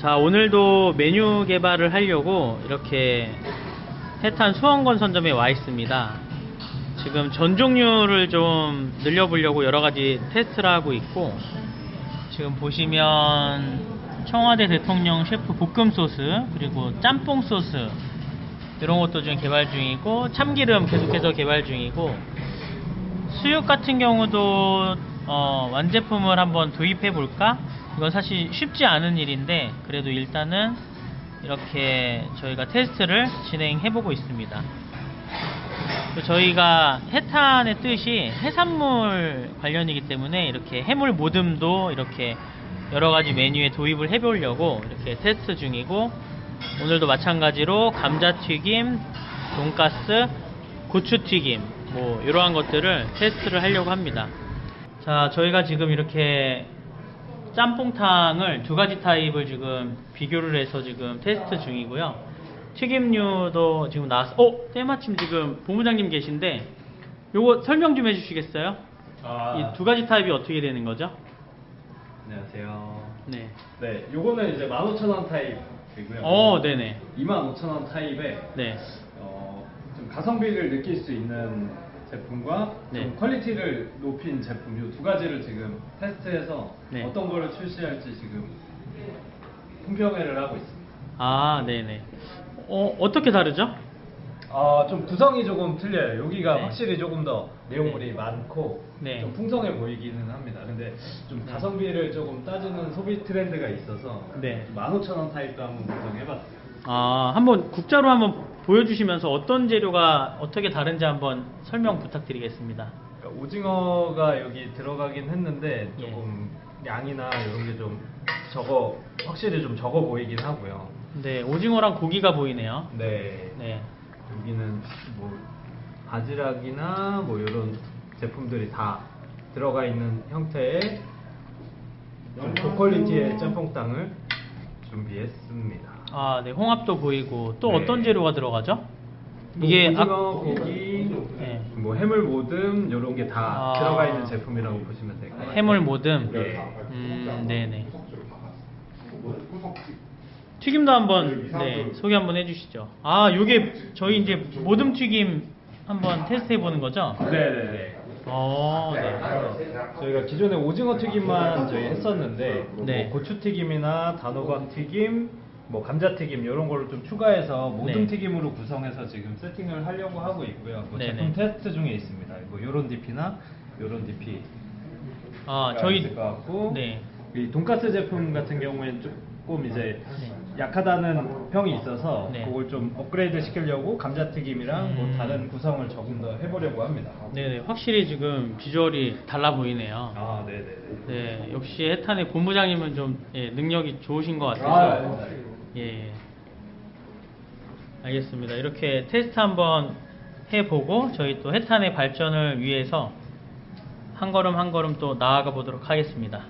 자, 오늘도 메뉴 개발을 하려고 이렇게 해탄 수원권 선점에 와 있습니다. 지금 전 종류를 좀 늘려보려고 여러 가지 테스트를 하고 있고, 지금 보시면 청와대 대통령 셰프 볶음 소스, 그리고 짬뽕 소스, 이런 것도 지금 개발 중이고, 참기름 계속해서 개발 중이고, 수육 같은 경우도 어, 완제품을 한번 도입해 볼까? 이건 사실 쉽지 않은 일인데 그래도 일단은 이렇게 저희가 테스트를 진행해 보고 있습니다. 또 저희가 해탄의 뜻이 해산물 관련이기 때문에 이렇게 해물 모듬도 이렇게 여러 가지 메뉴에 도입을 해 보려고 이렇게 테스트 중이고 오늘도 마찬가지로 감자튀김, 돈가스, 고추튀김 뭐 이러한 것들을 테스트를 하려고 합니다. 자, 저희가 지금 이렇게 짬뽕탕을 두 가지 타입을 지금 비교를 해서 지금 테스트 중이고요. 튀김류도 지금 나왔어. 어, 때마침 지금 본부장님 계신데 요거 설명 좀 해주시겠어요? 아, 이 두 가지 타입이 어떻게 되는 거죠? 안녕하세요. 네. 네, 요거는 이제 15,000원 타입이고요. 어, 네네. 25,000원 타입에 네. 어, 좀 가성비를 느낄 수 있는 제품과 네. 좀 퀄리티를 높인 제품 이 두 가지를 지금 테스트해서 네. 어떤 거를 출시할지 지금 품평회를 하고 있습니다. 아, 네네. 어, 어떻게 다르죠? 아, 좀 구성이 조금 틀려요. 여기가 네. 확실히 조금 더 내용물이 많고 네. 좀 풍성해 보이기는 합니다. 근데 좀 네. 가성비를 조금 따지는 소비 트렌드가 있어서 네. 15,000원 타입도 한번 구성해봤어요. 아, 한번 국자로 한번 보여주시면서 어떤 재료가 어떻게 다른지 한번 설명 부탁드리겠습니다. 그러니까 오징어가 여기 들어가긴 했는데 예. 조금 양이나 이런 게 좀 적어 확실히 좀 적어 보이긴 하고요. 네, 오징어랑 고기가 보이네요. 네. 네. 여기는 뭐 바지락이나 뭐 이런 제품들이 다 들어가 있는 형태의 좀 고퀄리티의 짬뽕탕을 준비했습니다. 아, 네, 홍합도 보이고 또 네. 어떤 재료가 들어가죠? 뭐 이게 오징어, 아- 고기, 네. 뭐 해물 모듬 이런 게 다 아. 들어가 있는 제품이라고 보시면 될 것 같아요. 해물 모듬. 예. 음, 네네. 튀김도 한번 네, 소개 한번 해주시죠. 아, 요게 저희 이제 모듬 튀김 한번 테스트 해보는 거죠? 네네네. 어, 네. 저희가 기존에 오징어 튀김만 저희 했었는데 네. 뭐 고추 튀김이나 단호박 튀김, 뭐 감자 튀김 이런 걸로 좀 추가해서 모듬 네. 튀김으로 구성해서 지금 세팅을 하려고 하고 있고요. 뭐 네네. 제품 테스트 중에 있습니다. 뭐 요런 DP나 요런 DP. 아, 저희 있을 것 같고 네. 이 돈가스 제품 같은 경우에는 조금 이제 약하다는 평이 있어서 네. 그걸 좀 업그레이드 시키려고 감자튀김이랑 뭐 음. 다른 구성을 조금 더 해보려고 합니다. 네네. 확실히 지금 비주얼이 달라 보이네요. 아, 네네네. 네, 역시 해탄의 본부장님은 좀 예, 능력이 좋으신 것 같아서 아, 예, 알겠습니다. 이렇게 테스트 한번 해보고 저희 또 해탄의 발전을 위해서 한 걸음 한 걸음 또 나아가 보도록 하겠습니다.